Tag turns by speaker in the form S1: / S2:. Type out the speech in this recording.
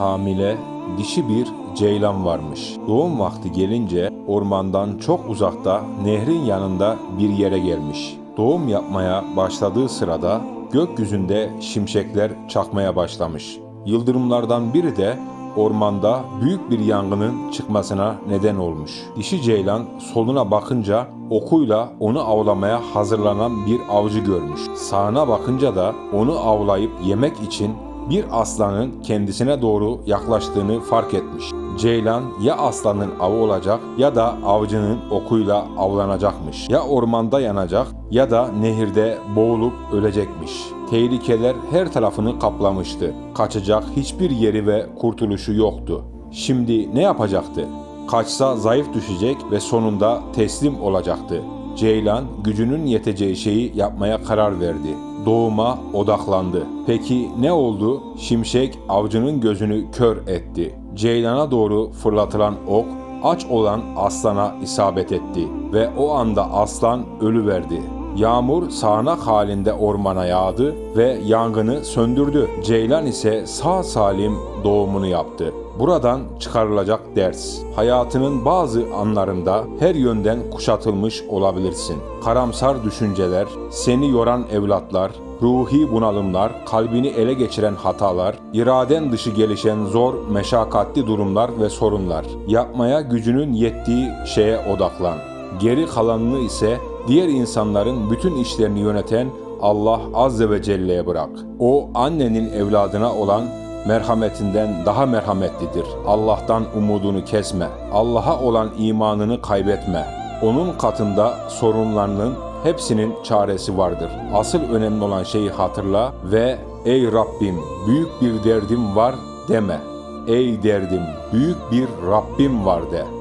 S1: Hamile dişi bir ceylan varmış. Doğum vakti gelince ormandan çok uzakta nehrin yanında bir yere gelmiş. Doğum yapmaya başladığı sırada gökyüzünde şimşekler çakmaya başlamış. Yıldırımlardan biri de ormanda büyük bir yangının çıkmasına neden olmuş. Dişi ceylan soluna bakınca okuyla onu avlamaya hazırlanan bir avcı görmüş. Sağına bakınca da onu avlayıp yemek için bir aslanın kendisine doğru yaklaştığını fark etmiş. Ceylan ya aslanın avı olacak ya da avcının okuyla avlanacakmış. Ya ormanda yanacak ya da nehirde boğulup ölecekmiş. Tehlikeler her tarafını kaplamıştı. Kaçacak hiçbir yeri ve kurtuluşu yoktu. Şimdi ne yapacaktı? Kaçsa zayıf düşecek ve sonunda teslim olacaktı. Ceylan gücünün yeteceği şeyi yapmaya karar verdi. Doğuma odaklandı. Peki ne oldu? Şimşek avcının gözünü kör etti. Ceylana doğru fırlatılan ok aç olan aslana isabet etti ve o anda aslan ölüverdi. Yağmur sağanak halinde ormana yağdı ve yangını söndürdü. Ceylan ise sağ salim doğumunu yaptı. Buradan çıkarılacak ders. Hayatının bazı anlarında her yönden kuşatılmış olabilirsin. Karamsar düşünceler, seni yoran evlatlar, ruhi bunalımlar, kalbini ele geçiren hatalar, iraden dışı gelişen zor, meşakkatli durumlar ve sorunlar. Yapmaya gücünün yettiği şeye odaklan. Geri kalanını ise diğer insanların bütün işlerini yöneten Allah Azze ve Celle'ye bırak. O annenin evladına olan merhametinden daha merhametlidir. Allah'tan umudunu kesme. Allah'a olan imanını kaybetme. Onun katında sorunlarının hepsinin çaresi vardır. Asıl önemli olan şeyi hatırla ve ey Rabbim büyük bir derdim var deme. Ey derdim büyük bir Rabbim var de.